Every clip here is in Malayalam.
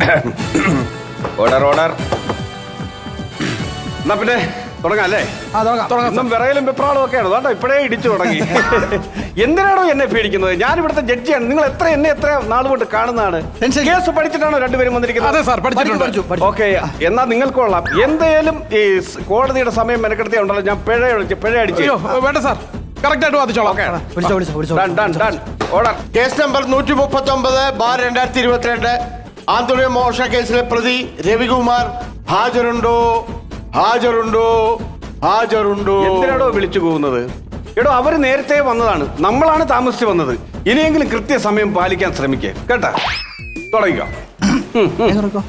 ഓർഡർ ഓർഡർ എന്നാ പിന്നെ തുടങ്ങാം അല്ലേ ആ തുടങ്ങാം. ഇന്നും വിറയലും വെപ്രാളും ഒക്കെയാണ് ഇപ്പോഴേ ഇടിച്ചു തുടങ്ങി. എന്തിനാണോ എന്നെ പേടിക്കുന്നത്? ഞാൻ ഇവിടുത്തെ ജഡ്ജിയാണ്. നിങ്ങൾ എത്ര എന്നെ എത്ര നാൾ കൊണ്ട് കാണുന്നതാണ്? കേസ് പഠിച്ചിട്ടാണോ രണ്ടുപേരും വന്നിരിക്കുന്നത്? അതെ സാർ പഠിച്ചിട്ടുണ്ട്. പഠിച്ചു, പഠിച്ചു. ഓക്കെ എന്നാ നിങ്ങൾക്ക് കൊള്ളാം. എന്തേലും ഈ കോടതിയുടെ സമയം മെനക്കെടുത്തിയ ഉണ്ടല്ലോ. ഞാൻ പിഴ അടിച്ച് പിഴ അടിച്ചു വേണ്ട സാർ. കേസ് നമ്പർ നൂറ്റി മുപ്പത്തി ഒമ്പത് ബാർ രണ്ടായിരത്തി ഇരുപത്തിരണ്ട് ആന്തൂരിയ മോഷണ കേസിലെ പ്രതി രവികുമാർ ഹാജരുണ്ടോ? ഹാജരുണ്ടോ? ഹാജരുണ്ടോ? എന്തിനാടോ വിളിച്ചു പോകുന്നത് എടോ അവർ നേരത്തെ വന്നതാണ്. നമ്മളാണ് താമസിച്ച് വന്നത്. ഇനിയെങ്കിലും കൃത്യസമയം പാലിക്കാൻ ശ്രമിക്കേ. കേട്ടാ? തുടങ്ങിക്കോ.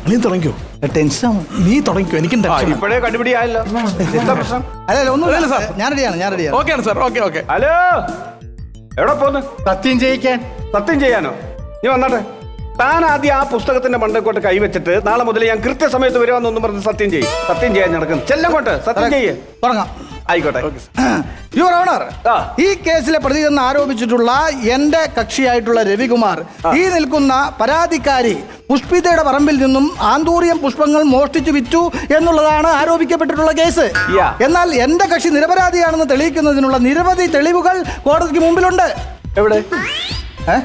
നീ തുടങ്ങിക്കോ. ടെൻഷൻ നീ തുടങ്ങിക്കോ. എനിക്കും ആ, ഇപ്പോഴേ കണ്ടുപിടി ആയല്ലോ എന്താ പ്രശ്നം? അല്ല സാർ. ഞാൻ റെഡിയാണ് ഞാൻ റെഡിയാണ് ഓക്കെയാണ് സാർ. Okay okay hello? എവിടെ പോന്ന്? സത്യം ചെയ്യിക്കാൻ. സത്യം ചെയ്യാനോ? നീ വന്നാട്ടെ. താൻ ആദ്യം ആ പുസ്തകത്തിന്റെ മണ്ടക്കോട്ട് കൈവച്ചിട്ട് നാളെ മുതൽ ഞാൻ കൃത്യസമയത്ത് വരുവാന്നൊന്നും പറഞ്ഞ് സത്യം ചെയ്യും. സത്യം ചെയ്യാൻ നടക്കുന്നു. ചെല്ലങ്ങോട്ട് സത്യം ചെയ്യേ. തുടങ്ങാം. ആയിക്കോട്ടെ. Your honour. ഈ കേസിലെ പ്രതി എന്ന് ആരോപിച്ചിട്ടുള്ള എന്റെ കക്ഷിയായിട്ടുള്ള രവികുമാർ ഈ നിൽക്കുന്ന പരാതിക്കാരി പുഷ്പിതയുടെ പറമ്പിൽ നിന്നും ആന്തൂറിയം പുഷ്പങ്ങൾ മോഷ്ടിച്ചു വിറ്റു എന്നുള്ളതാണ് ആരോപിക്കപ്പെട്ടിട്ടുള്ള കേസ്. എന്നാൽ എന്റെ കക്ഷി നിരപരാധിയാണെന്ന് തെളിയിക്കുന്നതിനുള്ള നിരവധി തെളിവുകൾ കോടതിക്ക് മുമ്പിലുണ്ട്. എവിടെ? ഏ?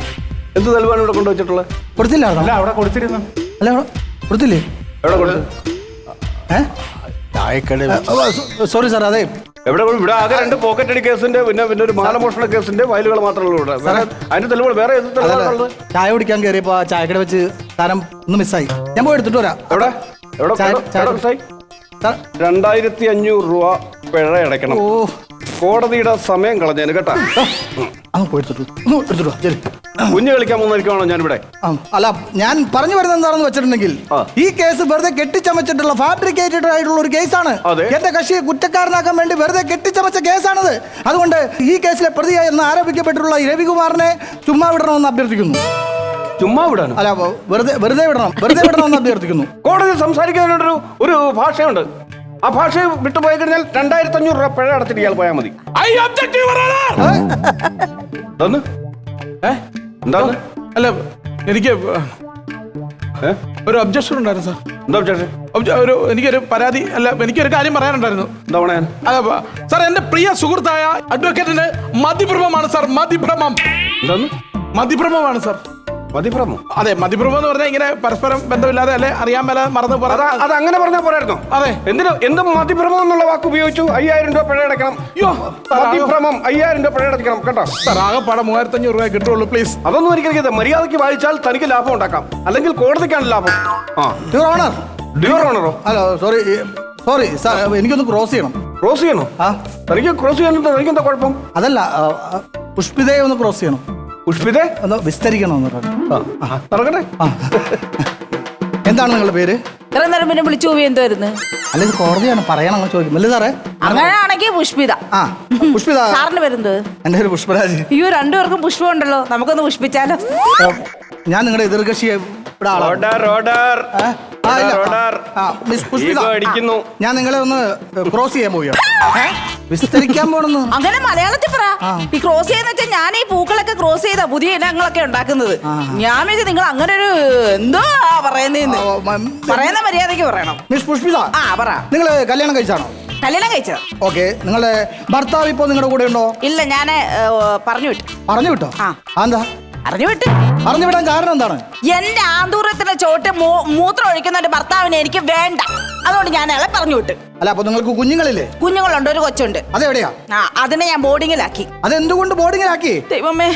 എന്ത് തെളിവാണ് ഇവിടെ കൊണ്ടുവച്ചിട്ടുള്ളത് കൊടുത്തില്ലായിരുന്നോ അല്ല അവിടെ കൊടുത്തിരുന്നു. അല്ല അവിടെ കൊടുത്തില്ലേ? എവിടെ കൊടുത്തു? സോറി സാർ അതെ. എവിടെ? ഇവിടെ ആകെ രണ്ട് പോക്കറ്റ് അടി കേസിന്റെ പിന്നെ പിന്നെ ഒരു മാലമോഷണ കേസിന്റെ ഫയലുകൾ മാത്രമേ ഉള്ളൂ ഇവിടെ. വേറെ അതിന്റെ തെളിവുകൾ വേറെ ഏത് അതല്ല തെളിവുകളുള്ളത് ചായ കുടിക്കാൻ കയറിയപ്പോ ആ ചായക്കട വെച്ച് താരം ഒന്ന് മിസ്സായി. ഞാൻ പോയി എടുത്തിട്ട് വരാം. എവിടെ? എവിടെ? ചായ- എവിടെ- ചായ- മിസ്സായി? സാർ- രണ്ടായിരത്തി അഞ്ഞൂറ് രൂപ പിഴ അടയ്ക്കണം. ഓ കോടതിയുടെ സമയം കളഞ്ഞേന് കേട്ടാ. അങ്ങ് പോയി എടുത്തിട്ടു. ഒന്ന് എടുത്തിട്ടു വാ, ശരി കുഞ്ഞു കളിക്കാൻ പോകുന്നതായിരിക്കണോ ഞാനിവിടെ? ആ, അല്ല ഞാൻ പറഞ്ഞു വരുന്നത് എന്താണെന്ന് വെച്ചിട്ടുണ്ടെങ്കിൽ ആ. ഈ കേസ് വെറുതെ കെട്ടിച്ചമച്ചിട്ടുള്ള ഫാബ്രിക്കേറ്റഡ് ആയിട്ടുള്ള ഒരു കേസാണ്. അതെ. എന്റെ കക്ഷിയെ കുറ്റക്കാരനാക്കാൻ വേണ്ടി വെറുതെ കെട്ടിച്ചമച്ച കേസാണത്. അതുകൊണ്ട് ഈ കേസിലെ പ്രതിയായി എന്ന് ആരോപിക്കപ്പെട്ടിട്ടുള്ള രവികുമാറിനെ ചുമ്മാ വിടണമെന്ന് അഭ്യർത്ഥിക്കുന്നു. ചുമ്മാ വിടാനോ? അല്ല വെറുതെ വെറുതെ വിടണം വെറുതെ വിടണമെന്ന് അഭ്യർത്ഥിക്കുന്നു. കോടതി സംസാരിക്കുന്നതിനൊരു ഒരു ഭാഷയുണ്ട്. ആ ഭാഷ വിട്ടുപോയി കഴിഞ്ഞാൽ രണ്ടായിരത്തി അഞ്ഞൂറ് രൂപ പിഴ അടച്ചിട്ട് ഇയാൾ പോയാൽ മതി. എന്താന്ന്? അല്ല എനിക്ക്? ഒരു ഒബ്ജക്ഷൻ ഉണ്ടായിരുന്നു സാർ എന്താ ഒബ്ജക്ഷൻ ഒരു എനിക്കൊരു പരാതി അല്ല എനിക്കൊരു കാര്യം പറയാനുണ്ടായിരുന്നു. എന്താ ബ- സാർ എന്റെ പ്രിയ സുഹൃത്തായ അഡ്വക്കേറ്റിന് മതിഭ്രമമാണ് സാർ മതിഭ്രമം. മതിഭ്രമമാണ് സാർ മതിഭ്രമം അതെ മതിഭ്രമം എന്ന് പറഞ്ഞാൽ ഇങ്ങനെ പരസ്പരം ബന്ധമില്ലാതെ അല്ലെ? അറിയാൻ മേല മറന്നു അതാ അത് അങ്ങനെ പറഞ്ഞാൽ പോരായിരുന്നു. അതെ. എന്തിനു എന്ത് മതിഭ്രമം എന്നുള്ള വാക്ക് ഉപയോഗിച്ചു? അയ്യായിരം രൂപ പിഴ അടയ്ക്കണം. അയ്യോ മതിഭ്രമം അയ്യായിരം രൂപ പിഴ അടയ്ക്കണം കേട്ടോ. സാർ ആകെപ്പാടെ മൂവായിരത്തി അഞ്ഞൂറ് രൂപ കിട്ടുള്ളൂ പ്ലീസ് അതൊന്നും എനിക്കറിയാതെ മര്യാദയ്ക്ക് വായിച്ചാൽ തനിക്ക് ലാഭം ഉണ്ടാക്കാം. അല്ലെങ്കിൽ കോടതിക്കാണ് ലാഭം. ആ. യുവർ ഓണർ ഡ്യൂർ ഓണറോ ഹലോ സോറി സോറി സാർ എനിക്കൊന്ന് ക്രോസ് ചെയ്യണം. ക്രോസ് ചെയ്യണോ? ആ. തനിക്ക് ക്രോസ് ചെയ്യാനുണ്ടോ തനിക്ക് എന്താ കുഴപ്പം? അതല്ല ആ, ആ, പുഷ്പിതയെ ഒന്ന് ക്രോസ് ചെയ്യണം. പുഷ്പിതേ? ഒന്ന് വിസ്തരിക്കണം എന്ന് പറഞ്ഞു. ആ, നടക്കട്ടെ എന്താണ് നിങ്ങളുടെ പേര്? ഇത്ര നേരം പിന്നെ വിളിച്ചു പോയി എന്തായിരുന്നു അല്ല ഇത് കോടതിയാണ്. പറയണം എന്ന് ചോദിക്കും. അല്ലേ സാറേ? അങ്ങനെയാണെങ്കിൽ പുഷ്പിത. ആ പുഷ്പിത. സാറിന് വരുന്നത് എന്റെ പേര് പുഷ്പരാജ്. അയ്യോ രണ്ടുപേർക്കും പുഷ്പമുണ്ടല്ലോ. നമുക്കൊന്ന് പുഷ്പിച്ചാലോ? ഞാൻ നിങ്ങളുടെ എതിർകക്ഷിയെ ഇവിടെ ആളാണ് ഓർഡർ ഓർഡർ ഏ? ആ, ഇല്ല. ഓർഡർ ആ, മിസ് പുഷ്പിത ഈഗോ അടിക്കുന്നു. ഞാൻ നിങ്ങളെ ഒന്ന് ക്രോസ് ചെയ്യാൻ പോവുകയാണ് വിസ്തരിക്കാൻ പോണെന്ന്. അങ്ങനെ മലയാളത്തിൽ പറ. ആ. ഈ ക്രോസ് ചെയ്യുന്ന വെച്ചാൽ ഞാൻ ഈ പൂക്കളൊക്കെ ക്രോസ് ചെയ്താ പുതിയ ഇനങ്ങളൊക്കെ ഉണ്ടാക്കുന്നത്. ആ. ഞാൻ വെച്ച് നിങ്ങൾ അങ്ങനെ ഒരു എന്തോ പറയുന്നേന്ന്. ഓ, മ- പറയുന്ന മര്യാദയ്ക്ക് പറയണം. മിസ് പുഷ്പിത ആ പറ. നിങ്ങൾ കല്യാണം കഴിച്ചാണോ? കല്യാണം കഴിച്ചോ ഓക്കെ നിങ്ങളുടെ ഭർത്താവ് ഇപ്പോ നിങ്ങളുടെ കൂടെ ഉണ്ടോ? ഇല്ല ഞാൻ പറഞ്ഞു വിട്ടു. പറഞ്ഞു വിട്ടോ? ആ. എന്താ പറഞ്ഞു വിട്ടു പറഞ്ഞു വിടാൻ കാരണം എന്താണ്? എന്റെ ആന്തൂരത്തിന്റെ ചോട്ട് മൂത്രം ഒഴിക്കുന്ന ഒരു ഭർത്താവിനെ എനിക്ക് വേണ്ട. അതുകൊണ്ട് ഞാൻ അയാളെ പറഞ്ഞു വിട്ടു അല്ല അപ്പൊ നിങ്ങൾക്ക് കുഞ്ഞുങ്ങളില്ലേ? കുഞ്ഞുങ്ങളുണ്ട് ഒരു കൊച്ചുണ്ട്. അതെവിടെയാ? ആ അതിനെ ഞാൻ ബോർഡിങ്ങിലാക്കി. അതെന്തുകൊണ്ട് ബോർഡിങ്ങിലാക്കി? ദൈവമേ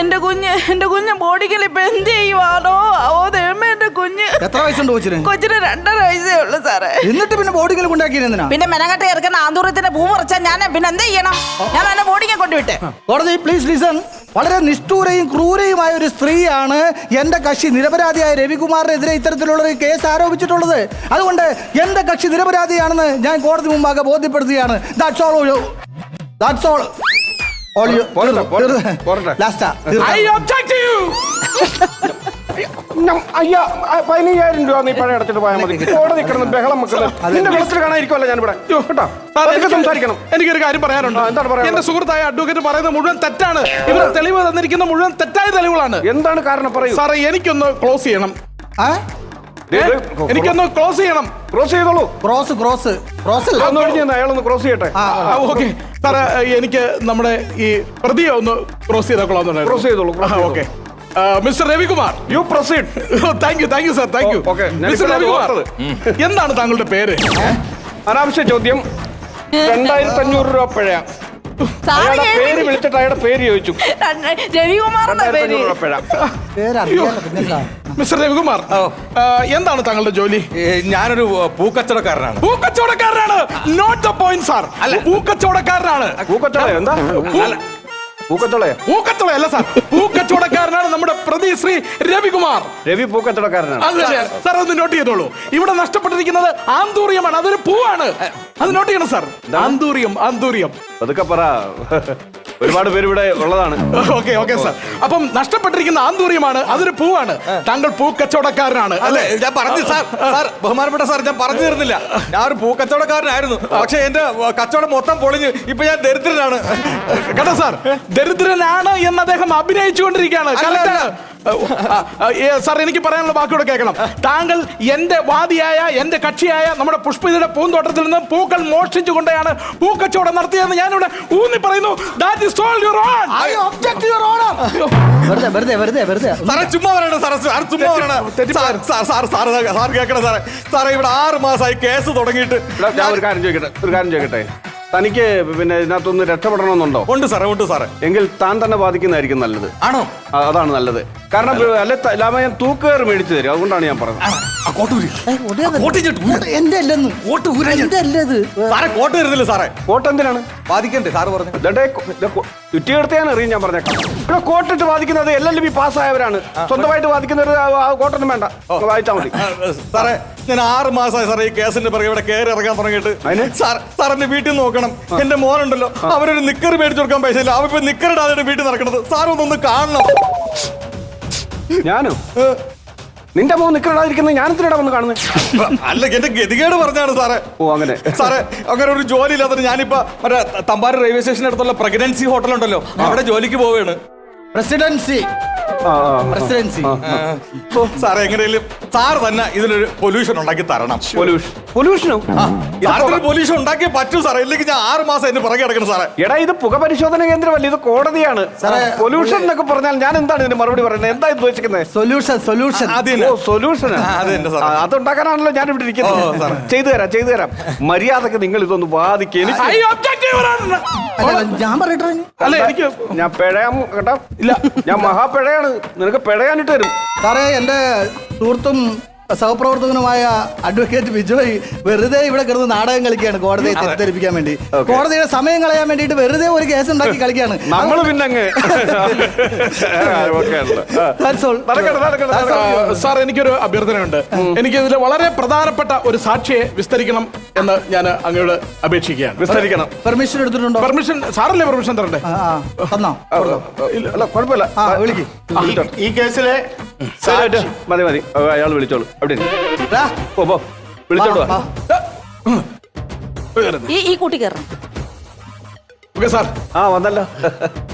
എന്റെ കുഞ്ഞ് എന്റെ കുഞ്ഞ് ബോർഡിങ്ങിൽ ഇപ്പൊ എന്ത് ചെയ്യുവാണോ? ഓ ദൈവമേ എന്റെ കുഞ്ഞ്. എത്ര വയസ്സുണ്ട് കൊച്ചിന്? കൊച്ചിന് രണ്ടര വയസ്സേ ഉള്ളു സാറേ. എന്നിട്ട് പിന്നെ ബോർഡിങ്ങിൽ കൊണ്ടാക്കി എന്തിനാ? പിന്നെ മെനങ്ങട്ട് ചേർക്കുന്ന ആന്തൂരത്തിന്റെ പൂ പറിച്ചാൽ ഞാൻ പിന്നെ എന്ത് ചെയ്യണം? ഞാൻ എന്നെ ബോർഡിങ്ങിൽ കൊണ്ടുവിട്ടെ. കോടതി പ്ലീസ് ലിസൺ. വളരെ നിഷ്ഠൂരയും ക്രൂരയുമായ ഒരു സ്ത്രീയാണ് എന്റെ കക്ഷി നിരപരാധിയായ രവികുമാറിനെതിരെ ഇത്തരത്തിലുള്ള ഒരു കേസ് ആരോപിച്ചിട്ടുള്ളത്. അതുകൊണ്ട് എന്റെ കക്ഷി നിരപരാധിയാണെന്ന് ഞാൻ കോടതി മുമ്പാകെ ബോധ്യപ്പെടുത്തുകയാണ്. That's all that's all all. ലാസ്റ്റാ അയ്യാ പതിനയ്യായിരം രൂപ നീ പഴയ അടച്ചിട്ട് പോയാൽ മതി. കോടതി കിടന്ന് ബഹളം വെക്കുന്നത്. നിന്റെ വെള്ളത്തിൽ കാണാതിരിക്കുമല്ലോ ഞാനിവിടെ. കേട്ടോ? അതൊക്കെ എനിക്ക് സംസാരിക്കണം. എനിക്കൊരു കാര്യം പറയാനുണ്ട്. എന്താണ് പറയാനുള്ളത്? എന്റെ സുഹൃത്തായ അഡ്വക്കേറ്റ് പറയുന്നത് മുഴുവൻ തെറ്റാണ്. ഇവർ തെളിവ് തന്നിരിക്കുന്ന മുഴുവൻ തെറ്റായ തെളിവുകളാണ്. എന്താണ് കാരണം? പറയൂ. സാറേ എനിക്കൊന്ന് ക്ലോസ് ചെയ്യണം? എനിക്കൊന്ന് ക്ലോസ് ചെയ്യണം. ക്രോസ് ചെയ്തോളൂ. Cross cross. ക്രോസ് അയാളൊന്ന് ക്രോസ് ചെയ്യട്ടെ. ഓക്കെ. സാറേ എനിക്ക് നമ്മുടെ ഈ പ്രതിയെ ഒന്ന് ക്രോസ് ചെയ്തോളാം cross ചെയ്തോളൂ. Okay. Mister Ravikumar. You proceed thank you thank you sir thank you ഞാൻ മിസ്റ്റർ രവികുമാർ ഓർത്തത്. എന്താണ് താങ്കളുടെ പേര്? അനാവശ്യ ചോദ്യം. രണ്ടായിരത്തി അഞ്ഞൂറ് രൂപ പിഴ. സാറ് അയാളുടെ പേര് കേൾവില്ല. വിളിച്ചിട്ട് അയാളുടെ പേര് ചോദിച്ചു. രവികുമാറിന്റെ രണ്ടായിരത്തി പേര്. അഞ്ഞൂറ് രൂപ പിഴ. പേരറിയാലോ പിന്നെന്താ മിസ്റ്റർ രവികുമാർ ആ, എന്താണ് താങ്കളുടെ ജോലി? ഏ, ഞാനൊരു പൂക്കച്ചവടക്കാരനാണ്. പൂക്കച്ചവടക്കാരനാണ്? നോട്ട് ദ പോയിന്റ് സാർ പൂക്കച്ചവടക്കാരനാണ്. പൂക്കച്ചവടം എന്താ? പൂക്കച്ചോളയോ പൂക്കച്ചവട അല്ല സാർ. പൂക്കച്ചവടക്കാരനാണ് നമ്മുടെ പ്രതി ശ്രീ രവികുമാർ. രവി പൂക്കച്ചവടക്കാരനാണ്. അത് തന്നെ സാർ. ഒന്ന് നോട്ട് ചെയ്തോളൂ. ഇവിടെ നഷ്ടപ്പെട്ടിരിക്കുന്നത് ആന്തൂറിയമാണ്. അതൊരു പൂവാണ്. അത് നോട്ട് ചെയ്യണം സാർ. Anthurium anthurium. അതൊക്കെ പറ. ഒരുപാട് പേര് ഇവിടെ ഉള്ളതാണ്. ഓക്കെ ഓക്കെ സാർ അപ്പം നഷ്ടപ്പെട്ടിരിക്കുന്ന ആന്തൂറിയമാണ് അതൊരു പൂവാണ്. താങ്കൾ പൂക്കച്ചവടക്കാരനാണ് അല്ലേ അല്ലേ? ഞാൻ പറഞ്ഞു സാർ സാർ ബഹുമാനപ്പെട്ട സാർ ഞാൻ പറഞ്ഞു തീർന്നില്ല. ഞാൻ ഒരു പൂക്കച്ചവടക്കാരനായിരുന്നു. പക്ഷെ എന്റെ കച്ചവടം മൊത്തം പൊളിഞ്ഞ് ഇപ്പൊ ഞാൻ ദരിദ്രനാണ്. കേട്ടോ സാർ ദരിദ്രനാണ് എന്ന് അദ്ദേഹം അഭിനയിച്ചുകൊണ്ടിരിക്കുകയാണ്. സാർ എനിക്ക് പറയാനുള്ള ബാക്കിയോടെ കേൾക്കണം. താങ്കൾ എന്റെ വാദിയായ എന്റെ കക്ഷിയായ നമ്മുടെ പുഷ്പിതയുടെ പൂന്തോട്ടത്തിൽ നിന്ന് പൂക്കൾ മോഷ്ടിച്ചു കൊണ്ടാണ് പൂക്കച്ചവടം നടത്തിയതെന്ന് ഞാനിവിടെ ഊന്നി പറയുന്നു. That is all your honour I object, Your Honor. വെറുതെ വെറുതെ വെറുതെ വെറുതെ. സാറേ ചുമ്മാ പറയണ സാറേ സാർ ചുമ്മാ പറയണ sir sir sir sir sir കേൾക്കണ സാറേ. സാറേ ഇവിടെ ആറ് മാസമായി കേസ് തുടങ്ങിയിട്ട് ഞാൻ ഒരു കാര്യം ചോദിക്കട്ടെ ഒരു കാര്യം ചോദിക്കട്ടെ. തനിക്ക് പിന്നെ ഇതിനകത്തൊന്ന് രക്ഷപ്പെടണമെന്നുണ്ടോ? ഉണ്ട് സാറേ ഉണ്ട് സാറേ. എങ്കിൽ താൻ തന്നെ ബാധിക്കുന്നതായിരിക്കും നല്ലത്. ആണോ? അതാണ് നല്ലത്. കാരണം അല്ല ലാമ തൂക്കുകയർ മേടിച്ചു തരും. അതുകൊണ്ടാണ് ഞാൻ പറഞ്ഞത്. ബാധിക്കണ്ടേ? സാറ് പറഞ്ഞു. അറിയും ഞാൻ പറഞ്ഞേക്കാം. ഇവിടെ കോട്ടിട്ട് വാദിക്കുന്നത് എൽ എൽ ബി പാസ്സായവരാണ്. സ്വന്തമായിട്ട് ബാധിക്കുന്നവർ കോട്ടൊന്നും വേണ്ട. വായിച്ചാൽ മതി. സാറേ ഞാൻ ആറ് മാസമായി സാറേ ഈ കേസിന്റെ പിറകെ ഇവിടെ കയറി ഇറങ്ങാൻ തുടങ്ങിയിട്ട്. സാറിന്റെ സാർ സാർ എന്റെ വീട്ടിൽ നോക്കണം. എന്റെ മോനുണ്ടല്ലോ. അവരൊരു നിക്കർ മേടിച്ചു കൊടുക്കാൻ പൈസ ഇല്ല അവർ നിക്കറിടാതെ വീട്ടിൽ നടക്കണത് സാർ ഒന്നൊന്ന് കാണണം. ഞാനോ? നിന്റെ മോൻ നിൽക്കണാതിരിക്കുന്നത് ഞാൻ എന്തിനാ വന്ന് കാണുന്നത് അല്ല എന്റെ ഗതികേട് പറഞ്ഞാണ് സാറേ. ഓ അങ്ങനെ. സാറേ അങ്ങനെ ഒരു ജോലി ഇല്ലാത്തത് ഞാനിപ്പോ മറ്റേ തമ്പാര് റെയിൽവേ സ്റ്റേഷൻ അടുത്തുള്ള പ്രഗ്നൻസി ഹോട്ടൽ ഉണ്ടല്ലോ അവിടെ ജോലിക്ക് പോവുകയാണ് പ്രസിഡൻസി. പ്രസിഡൻസി സാർ എങ്ങനെയും സാർ തന്നെ ഇതിനൊരു പൊല്യൂഷൻ ഉണ്ടാക്കി തരണം. പൊല്യൂഷൻ പൊല്യൂഷനോ പൊല്യൂഷൻ ഉണ്ടാക്കി പറ്റൂ സാറേ. ഇല്ലെങ്കിൽ ഞാൻ ആറ് മാസം എന്നെ പുറകെ കിടക്കണം സാറേ. എടാ ഇത് പുക പരിശോധന കേന്ദ്രമല്ല ഇത് കോടതിയാണ്. പൊല്യൂഷൻ എന്നൊക്കെ പറഞ്ഞാൽ ഞാൻ എന്താണ് ഇതിന് മറുപടി പറയുന്നത്? എന്താ ഇത് ഉദ്ദേശിക്കുന്നത്? സൊല്യൂഷൻ സൊല്യൂഷൻ ഓ സൊല്യൂഷൻ ആ, അത് ഉണ്ടാക്കാനാണല്ലോ അതുണ്ടാക്കാനാണല്ലോ ഞാൻ ഇവിടെ ഇരിക്കുന്നത്. ചെയ്തു തരാം ചെയ്തു തരാം. മര്യാദയ്ക്ക് നിങ്ങൾ ഇതൊന്ന് അല്ല, ഞാൻ പറയട്ടെ. അല്ല എനിക്ക് ഞാൻ പിഴയാം കേട്ടോ. ഇല്ല. ഞാൻ മഹാപിഴയാണ് നിനക്ക് പിഴയാനിട്ട് തരും സാറേ എന്റെ സുഹൃത്തും സഹപ്രവർത്തകനുമായ അഡ്വക്കേറ്റ് ബിജോയ് വെറുതെ ഇവിടെ കിടന്ന് നാടകം കളിക്കുകയാണ് കോടതിയെ തെറ്റിദ്ധരിപ്പിക്കാൻ വേണ്ടി. കോടതിയുടെ സമയം കളയാൻ വേണ്ടിയിട്ട് വെറുതെ ഒരു കേസ് ഉണ്ടാക്കി കളിക്കുകയാണ് നമ്മൾ പിന്നെ സാർ എനിക്കൊരു അഭ്യർത്ഥനയുണ്ട്. എനിക്ക് ഇതിൽ വളരെ പ്രധാനപ്പെട്ട ഒരു സാക്ഷിയെ വിസ്തരിക്കണം എന്ന് ഞാൻ അങ്ങയോട് അപേക്ഷിക്കുകയാണ്. വിസ്തരിക്കണം. പെർമിഷൻ എടുത്തിട്ടുണ്ടോ? പെർമിഷൻ സാറല്ലേ പെർമിഷൻ തരണ്ടേ? അല്ല കുഴപ്പമില്ല. ഈ- കേസിലെ. മതി മതി. അയാൾ വിളിച്ചോളൂ. അവിടെ ഇരി. പോ പോ. വിളിച്ചോളൂ വാ, വാ. ഈ ഈ കൂട്ടി കയറണം ഓക്കെ സാർ. ആ വന്നല്ലോ.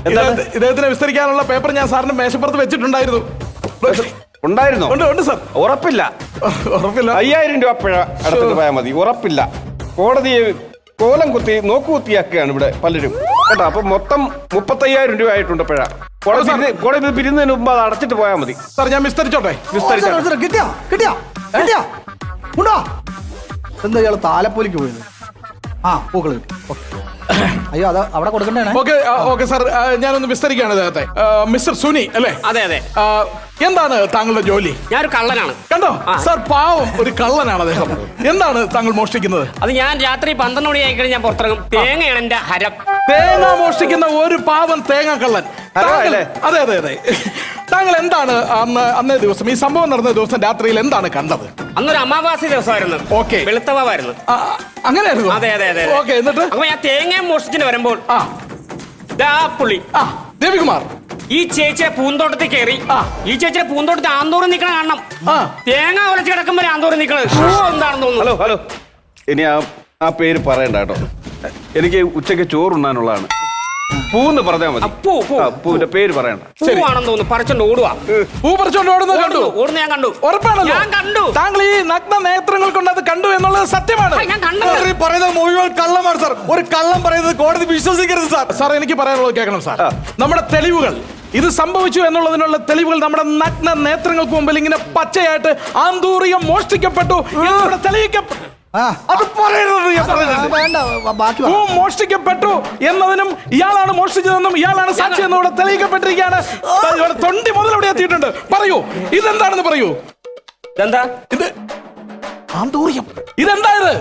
എന്താണ്? ഇദ്ദേഹത്തെ- ഇദ്ദേഹത്തിനെ വിസ്തരിക്കാനുള്ള പേപ്പർ ഞാൻ സാറിന് മേശപ്പുറത്ത് വെച്ചിട്ടുണ്ടായിരുന്നു. ഉണ്ടായിരുന്നോ? ഉണ്ട് ഉണ്ട് സാർ. ഉറപ്പില്ല. ഉറപ്പില്ല. അയ്യായിരം രൂപ പിഴ അടുത്തിട്ട് പോയാൽ മതി. ഉറപ്പില്ല. കോടതിയെ കോലം കുത്തി നോക്കുകുത്തിയാക്കുകയാണ് ഇവിടെ പലരും. കേട്ടോ അപ്പൊ മൊത്തം മുപ്പത്തയ്യായിരം രൂപ ആയിട്ടുണ്ട് പിഴ. കോടതി പിരി- കോടതി പിരിയുന്നതിന് മുമ്പ് അത് അടച്ചിട്ട് പോയാൽ മതി. സാർ ഞാൻ വിസ്തരിച്ചോട്ടെ? വിസ്തരിച്ച. കിട്ടിയോ കിട്ടിയോ കിട്ടിയോ. ഉണ്ടോ എന്താ ഇയാൾ താലപ്പൊലിക്ക് പോയത്? ആ പൂക്കൾ കിട്ടി. അയ്യോ അത് അവിടെ കൊടുക്കണ്ടേ ഓക്കെ ഓക്കെ സാർ ഞാനൊന്ന് വിസ്തരിക്കുകയാണ് ഇദ്ദേഹത്തെ മിസ്റ്റർ സുനി അല്ലേ? അതെ അതെ. എന്താണ് താങ്കളുടെ ജോലി? ഞാൻ ഒരു കള്ളനാണ്. കണ്ടോ. സാർ പാവം ഒരു കള്ളനാണ് അദ്ദേഹം. എന്താണ് താങ്കൾ മോഷ്ടിക്കുന്നത്? അത് ഞാൻ രാത്രി പന്ത്രണ്ട് മണി ആയിക്കഴിഞ്ഞാൽ ഞാൻ പുറത്തിറങ്ങും. തേങ്ങയാണ് എന്റെ ഹരം. തേങ്ങ മോഷ്ടിക്കുന്ന ഒരു പാവം തേങ്ങ കള്ളൻ. താങ്കൾ- അതെ അതെ അതെ. താങ്കൾ എന്താണ് അന്ന് അന്നേ ദിവസം ഈ സംഭവം നടന്ന ദിവസം രാത്രിയിൽ എന്താണ് കണ്ടത്? അന്നൊരു അമാവാസി ദിവസമായിരുന്നു. ഓക്കെ. വെളുത്തവായിരുന്നു ആ, അങ്ങനെയായിരുന്നു? അതെ അതെ അതെ ഓക്കെ എന്നിട്ട്? അപ്പൊ ഞാൻ തേങ്ങ മോഷ്ടിച്ചിന് വരുമ്പോൾ ആ. ദാ പുള്ളി. ആ രവികുമാർ. ഈ ചേച്ചിയെ പൂന്തോട്ടത്തിൽ കയറി. ആ. ഈ ചേച്ചിയുടെ പൂന്തോട്ടത്തിൽ ആന്തോറ് നിൽക്കണ കാണണം. ആ. തേങ്ങ ഉലച്ച് കിടക്കുമ്പോൾ ആന്തോറ് നിൽക്കണത്. ഷൂ എന്താണെന്ന് തോന്നുന്നു. Hello hello. ഇനി ആ ആ പേര് പറയണ്ട കേട്ടോ. എനിക്ക് ഉച്ചയ്ക്ക് ചോറുണ്ണാനുള്ളതാണ്. പൂന്ന് പറഞ്ഞാൽ മതി. പൂ, പൂ. ആ, പൂവിന്റെ പേര് പറയണ്ട പൂവാണെന്ന് തോന്നുന്നു. പറിച്ചോണ്ട് ഓടുവാ. പൂ പറിച്ചോണ്ട് ഓടുന്നത് കണ്ടു? ഓടുന്നു ഓടുന്ന ഞാൻ കണ്ടു. ഉറപ്പാണല്ലോ. ഞാൻ കണ്ടു. താങ്കൾ ഈ നഗ്ന നേത്രങ്ങൾ കൊണ്ട് അത് കണ്ടു എന്നുള്ളത് സത്യമാണ്. ആ, ഞാൻ കണ്ടു സാർ, ഈ പറയുന്നത് മുഴുവൻ കള്ളമാണ് സാർ. ഒരു കള്ളം പറയുന്നത് കോടതി വിശ്വസിക്കരുത് സാർ. സാർ എനിക്ക് പറയാനുള്ളത് കേൾക്കണം സാർ. നമ്മുടെ തെളിവുകൾ ഇത് സംഭവിച്ചു എന്നുള്ളതിനുള്ള തെളിവുകൾ നമ്മുടെ നഗ്ന നേത്രങ്ങൾക്ക് മുമ്പിൽ ഇങ്ങനെ പച്ചയായിട്ട് ആന്തൂറിയം മോഷ്ടിക്കപ്പെട്ടു തെളിയിക്കപ്പെട്ടു. അത് പറയരുത് ഞാൻ ആ, വേണ്ട ബാക്കി. മോഷ്ടിക്കപ്പെട്ടു എന്നതിനും ഇയാളാണ് മോഷ്ടിച്ചതെന്നും ഇയാളാണ് സാക്ഷി എന്നും ഇവിടെ തെളിയിക്കപ്പെട്ടിരിക്കുകയാണ്. ഇവിടെ തൊണ്ടി മുതൽ ഇവിടെ എത്തിയിട്ടുണ്ട്. പറയൂ ഇതെന്താണെന്ന് പറയൂ. ഇതെന്താ? ഇത് ആന്തൂറിയം. ഇതെന്താ ഇത്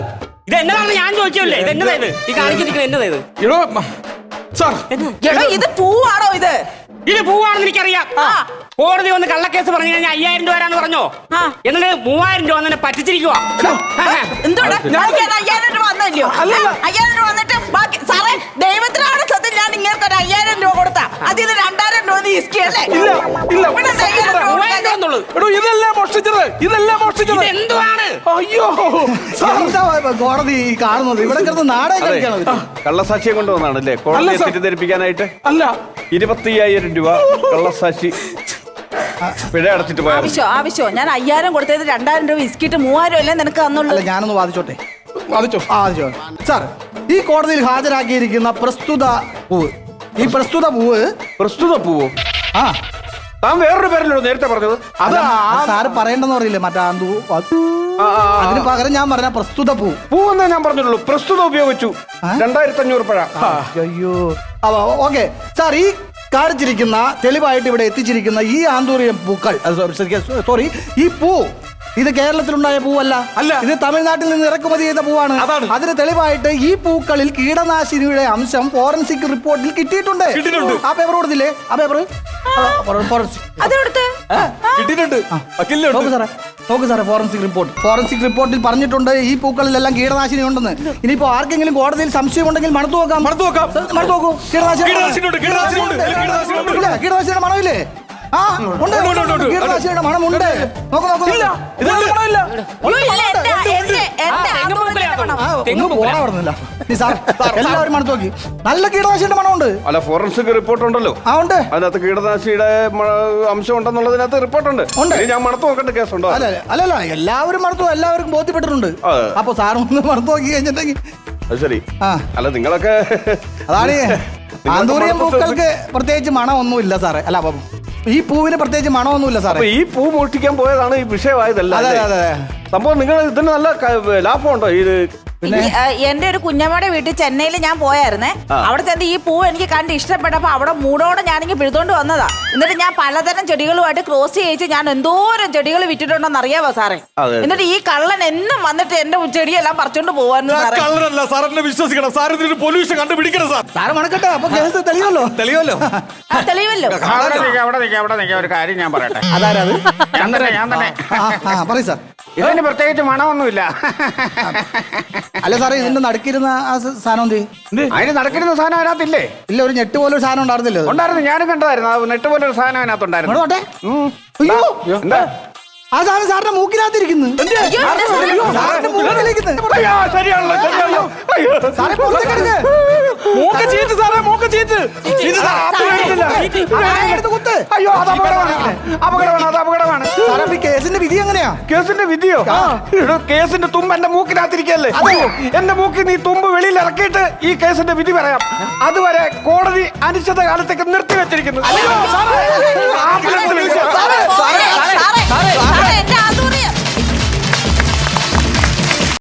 ഇത് ഞാൻ ചോദിച്ചല്ലേ ഇത് എന്നതാ ഇത് ഈ കാണിച്ചിരിക്കുന്നത് എന്നതാ ഇത് ഇടോ സാർ എടാ ഇത് പൂവാണോ ഇത്? ഇത് പൂവാണെന്ന് എനിക്കറിയാം. ആ. കോടതി വന്ന് കള്ളക്കേസ് പറഞ്ഞു കഴിഞ്ഞാൽ അയ്യായിരം രൂപ പറഞ്ഞോ. എന്നിട്ട് മൂവായിരം രൂപ അങ്ങനെ പറ്റിച്ചിരിക്കുക എന്തുകൊണ്ട് ഞാൻ അയ്യായിരം രൂപ വന്നല്ലോ അല്ലല്ല. അയ്യായിരം രൂപ വന്നിട്ട് ബാക്കി സാറേ ദൈവത്തിനാണ് സത്യം ഞാൻ ഇങ്ങനെ ഒരു അയ്യായിരം രൂപ കൊടുത്ത. അതിൽ നിന്ന് രണ്ടായിരം രൂപ ഇല്ല ഇല്ല. ഇതല്ലേ മോഷ്ടിച്ചത്. ഇതല്ലേ മോഷ്ടിച്ചത്. എന്തുവാണ് അയ്യോ. കോടതി ഈ കാണുന്നത്? ഇവിടെ കിടന്ന് നാടകം അതെ. കളിക്കണം കള്ളസാക്ഷിയെ കൊണ്ടുവന്നാണല്ലേ അല്ല, കോടതിയെ തെറ്റിദ്ധരിപ്പിക്കാനായിട്ട്? അല്ല. ഇരുപത്തി അയ്യായിരം രൂപ കള്ളസാക്ഷി പിഴ അടച്ചിട്ട് പോയാൽ മതി. ആവശ്യം ആവശ്യം. ഞാൻ അയ്യായിരം കൊടുത്തത് രണ്ടായിരം രൂപ ഇസ്കിട്ട് മൂവായിരം അല്ലേ നിനക്ക് അല്ല തന്നുള്ളൂ ഞാനൊന്ന് വാദിച്ചോട്ടെ? വാദിച്ചോ. ആ വാദിച്ചോട്ടെ സാർ ഈ കോടതിയിൽ ഹാജരാക്കിയിരിക്കുന്ന പ്രസ്തുത പൂവ് ഈ പ്രസ്തുത പൂവ് പ്രസ്തുത പൂവോ? ആ. താൻ വേറൊരു പേരല്ലോ നേരത്തെ പറഞ്ഞത്? അത് ആ- സാറ് പറയണ്ടെന്ന് പറയില്ലേ മറ്റേ ആന്തൂ ആ, ആ, ആ. അതിന് പകരം ഞാൻ പറഞ്ഞ പ്രസ്തുത പൂ. പൂ പൂവെന്നേ ഞാൻ പറഞ്ഞിട്ടുള്ളൂ പ്രസ്തുത ഉപയോഗിച്ചു? രണ്ടായിരത്തി അഞ്ഞൂറ് പഴ. അയ്യോ. ഓക്കെ. സാർ ഈ കാണിച്ചിരിക്കുന്ന തെളിവായിട്ട് ഇവിടെ എത്തിച്ചിരിക്കുന്ന ഈ ആന്തൂറിയം പൂക്കൾ സോറി ഈ പൂ ഇത് കേരളത്തിലുണ്ടായ പൂവല്ല. അല്ല. ഇത് തമിഴ്നാട്ടിൽ നിന്ന് ഇറക്കുമതി ചെയ്ത പൂവാണ്. അതാണ്. അതിന് തെളിവായിട്ട് ഈ പൂക്കളിൽ കീടനാശിനിയുടെ അംശം ഫോറൻസിക് റിപ്പോർട്ടിൽ കിട്ടിയിട്ടുണ്ട്. ആ പേപ്പർ കൊടുത്തില്ലേ? ആ പേപ്പർ നോക്ക് ഉണ്ട്. സാറേ. നോക്ക് സാറേ ഫോറൻസിക് റിപ്പോർട്ട് ഫോറൻസിക് റിപ്പോർട്ടിൽ പറഞ്ഞിട്ടുണ്ട് ഈ പൂക്കളിലെല്ലാം കീടനാശിനി ഉണ്ടെന്ന്. ഇനിയിപ്പോ ആർക്കെങ്കിലും കോടതിയിൽ സംശയം ഉണ്ടെങ്കിൽ മണത്തു നോക്കാം. മണത്തു നോക്കാം. മണത്തു നോക്കൂ. കീടനാശിനി കീടനാശിനി കീടനാശിനിയുടെ മണമില്ലേ? ആ ഉണ്ട്. ഉണ്ട്, ഉണ്ട്, ഉണ്ട്, ഉണ്ട്. കീടനാശിനിയുടെ മണമുണ്ട് നോക്ക് നോക്ക്. ഇല്ല ഗുണമില്ല ഇല്ല, മണം. എല്ലാവരും മണത്ത് നോക്കി. നല്ല കീടനാശിനിയുടെ മണമുണ്ട് അല്ല ഫോറൻസിക് റിപ്പോർട്ട് ഉണ്ടല്ലോ ആ ഉണ്ട്. അതിനകത്ത് കീടനാശിയുടെ മ- അംശം ഉണ്ടെന്നുള്ളതിനകത്ത് റിപ്പോർട്ടുണ്ട്. ഉണ്ട്. ഇനി ഞാൻ മണത്ത് നോക്കേണ്ട കേസുണ്ടോ? അല്ല അല്ലല്ല എല്ലാവരും മണത്തു എല്ലാവർക്കും ബോധ്യപ്പെട്ടിട്ടുണ്ട്. അതെ. അപ്പൊ സാർ ഒന്ന് മണത്ത് നോക്കി കഴിഞ്ഞിട്ടുണ്ടെങ്കിൽ അത് ശരി. ആ. അല്ല നിങ്ങളൊക്കെ അതാണ് ഈ ആന്തൂറിയം മണത്ത് പൂക്കൾക്ക് പ്രത്യേകിച്ച് മണമൊന്നുമില്ല സാറേ. അല്ല അപ്പം ഈ പൂവിന് പ്രത്യേകിച്ച് മണമൊന്നുമില്ല സാർ സാറേ ഈ പൂ മോഷ്ടിക്കാൻ പോയതാണ് ഈ വിഷയമായതല്ല സംഭവം നിങ്ങൾ ഇതിന് നല്ല ലാഭമുണ്ടോ? ഇത് ഈ, എന്റെ ഒരു കുഞ്ഞമ്മയുടെ വീട്ടിൽ ചെന്നൈയിൽ ഞാൻ പോയായിരുന്നേ. അവിടെ ചെന്ന് ഈ പൂ എനിക്ക് കണ്ട് ഇഷ്ടപ്പെട്ടപ്പോ അവിടെ മൂടോടെ ഞാനിങ്ങനെ പിഴുതോണ്ട് വന്നതാ. എന്നിട്ട് ഞാൻ പലതരം ചെടികളുമായിട്ട് ക്രോസ് ചെയ്യിച്ച് ഞാൻ എന്തോരം ചെടികൾ വിറ്റിട്ടുണ്ടോന്ന് അറിയാവോ സാറേ? എന്നിട്ട് ഈ കള്ളൻ എന്നും വന്നിട്ട് എന്റെ ചെടിയെല്ലാം പറിച്ചോണ്ട് ആ കള്ളനല്ല സാർ എന്നെ വിശ്വസിക്കണം. സാർ പൊല്യൂഷൻ കണ്ടുപിടിക്കണം സാർ. സാറ് മണക്കട്ടെ അപ്പൊ കേസ് തെളിയുമല്ലോ? തെളിവല്ലോ ആ, തെളിവല്ലോ അവിടെ നിൽക്കാം അവിടെ നിൽക്കാം അവിടെ നിൽക്കാം ഒരു കാര്യം ഞാൻ പറയട്ടെ. അതാരാ അത് ഞാൻ തന്നെ ഞാൻ തന്നെ. പറയ് സാർ. ഇതിന് പ്രത്യേകിച്ച് മണമൊന്നുമില്ല. അല്ല സാറേ ഇതിന്റെ നടക്കിരുന്ന ആ സ- സാധനം എന്ത്? അതിന് നടക്കുന്ന സാധനം അതിനകത്തില്ലേ? ഇല്ല ഒരു ഞെട്ട് പോലെ ഒരു സാധനം ഉണ്ടായിരുന്നില്ല അത്? ഉണ്ടായിരുന്നു ഞാനും കണ്ടതായിരുന്നു. ആ നെട്ട് പോലെ ഒരു സാധനം അതിനകത്തുണ്ടായിരുന്നു. ഇങ്ങോട്ട് നോട്ടെ അയ്യോ. എന്താ? ആ സാധനം സാറിന്റെ മൂക്കിനകത്തിരിക്കുന്നു. സാറിന്റെ മൂക്കിലിരിക്കുന്നു അയ്യോ, ശരിയാണല്ലോ ശരിയാണല്ലോ. അയ്യോ. സാറേ പുറത്തേക്ക് എടുക്ക്. മൂക്ക് ചീറ്റ് സാറേ മൂക്ക് അയ്യോ കേസിന്റെ കേസിന്റെ വിധിയോ? കേസിന്റെ തുമ്പ് എന്റെ മൂക്കിനകത്തിരിക്കല്ലേ? എന്റെ മൂക്കിൽ നീ തുമ്പ് വെളിയിൽ ഇറക്കിയിട്ട് ഈ കേസിന്റെ വിധി പറയാം. അതുവരെ കോടതി അനിശ്ചിത കാലത്തേക്ക് നിർത്തി വെച്ചിരിക്കുന്നു